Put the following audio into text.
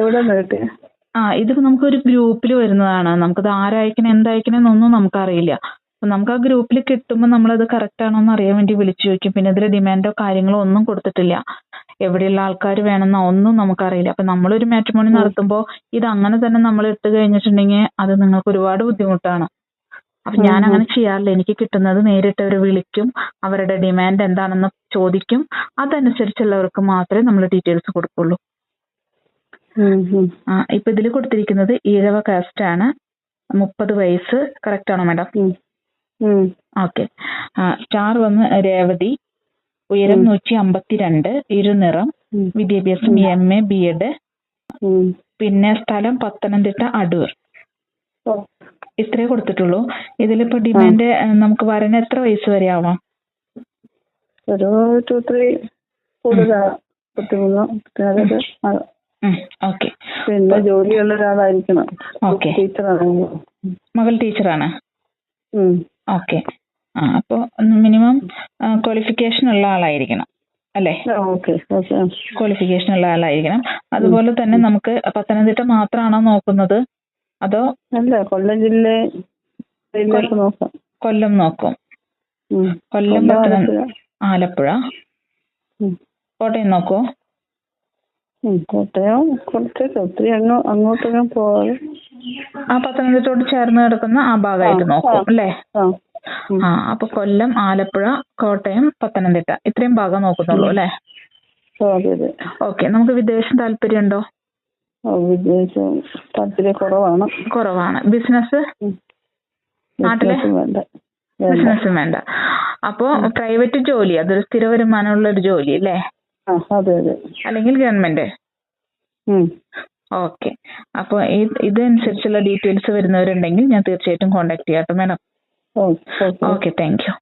എവിടെ നിന്ന് കിട്ടി ആ ഇതിപ്പോ നമുക്കൊരു ഗ്രൂപ്പിൽ വരുന്നതാണ്. നമുക്കത് ആരയക്കണേ എന്തയക്കണേ എന്നൊന്നും നമുക്കറിയില്ല. അപ്പൊ നമുക്ക് ആ ഗ്രൂപ്പിൽ കിട്ടുമ്പോൾ നമ്മളത് കറക്റ്റ് ആണോ എന്ന് അറിയാൻ വേണ്ടി വിളിച്ചു ചോദിക്കും. പിന്നെ ഇതിൽ ഡിമാൻഡോ കാര്യങ്ങളോ ഒന്നും കൊടുത്തിട്ടില്ല. എവിടെയുള്ള ആൾക്കാർ വേണമെന്നോ ഒന്നും നമുക്കറിയില്ല. അപ്പൊ നമ്മളൊരു മാട്രിമോണി നടത്തുമ്പോൾ ഇത് അങ്ങനെ തന്നെ നമ്മൾ ഇട്ട് കഴിഞ്ഞിട്ടുണ്ടെങ്കിൽ അത് നിങ്ങൾക്ക് ഒരുപാട് ബുദ്ധിമുട്ടാണ്. അപ്പൊ ഞാൻ അങ്ങനെ ചെയ്യാറില്ല. എനിക്ക് കിട്ടുന്നത് നേരിട്ട് അവർ വിളിക്കും. അവരുടെ ഡിമാൻഡ് എന്താണെന്ന് ചോദിക്കും. അതനുസരിച്ചുള്ളവർക്ക് മാത്രമേ നമ്മൾ ഡീറ്റെയിൽസ് കൊടുക്കുള്ളൂ. ഇപ്പൊ ഇതിൽ കൊടുത്തിരിക്കുന്നത് ഈഴവ കാസ്റ്റ് ആണ്. മുപ്പത് വയസ്സ് കറക്റ്റ് ആണോ മാഡം. ഓക്കെ സ്റ്റാർ വന്ന് രേവതി. ഉയരം നൂറ്റി അമ്പത്തിരണ്ട് ഇരുനിറം. വിദ്യാഭ്യാസം എം എ ബി എഡ് പിന്നെ സ്ഥലം പത്തനംതിട്ട അടൂർ. ഇത്രേ കൊടുത്തിട്ടുള്ളൂ. ഇതിലിപ്പോ ഡിമാൻഡ് നമുക്ക് വരണ എത്ര വയസ്സ് വരെ ആവാം? ഒരു ടു ത്രീ കൂടുതലാണ് പിന്നെ ജോലിയുള്ള ഒരാളായിരിക്കണം. ഓക്കെ ടീച്ചറാണെങ്കിൽ മകൾ ടീച്ചറാണ്. ഓക്കെ ആ അപ്പോൾ മിനിമം ക്വാളിഫിക്കേഷൻ ഉള്ള ആളായിരിക്കണം അല്ലേ? ക്വാളിഫിക്കേഷൻ ഉള്ള ആളായിരിക്കണം. അതുപോലെ തന്നെ നമുക്ക് പത്തനംതിട്ട മാത്രമാണോ നോക്കുന്നത്? അതോ അല്ല കൊല്ലം ജില്ല നോക്കാം. കൊല്ലം നോക്കും. കൊല്ലം പത്തനം ആലപ്പുഴ. കോട്ടയം നോക്കോ. കോട്ടയം കുറച്ചൊക്കെ ഒത്തിരി അങ്ങോട്ട് അങ്ങോട്ടൊക്കെ പോവാതെ ആ പത്തനംതിട്ടയോട് ചേർന്ന് കിടക്കുന്ന ആ ഭാഗമായിട്ട് നോക്കൂ അല്ലേ? ആ. അപ്പൊ കൊല്ലം ആലപ്പുഴ കോട്ടയം പത്തനംതിട്ട ഇത്രയും ഭാഗം നോക്കുന്നുള്ളൂ അല്ലേ? ഓക്കെ നമുക്ക് വിദേശം താല്പര്യമുണ്ടോ? വിദേശം താല്പര്യം കുറവാണ്. കുറവാണ്. ബിസിനസ്. നാട്ടിലെ? ബിസിനസ്സും വേണ്ട. അപ്പോ പ്രൈവറ്റ് ജോലി അതൊരു സ്ഥിര വരുമാനമുള്ള ഒരു ജോലി അല്ലേ? അതെ അതെ. അല്ലെങ്കിൽ ഗവൺമെന്റ്. ഓക്കെ. അപ്പോൾ ഇതനുസരിച്ചുള്ള ഡീറ്റെയിൽസ് വരുന്നവരുണ്ടെങ്കിൽ ഞാൻ തീർച്ചയായിട്ടും കോൺടാക്ട് ചെയ്യാം കേട്ടോ മാഡം. Okay thank you.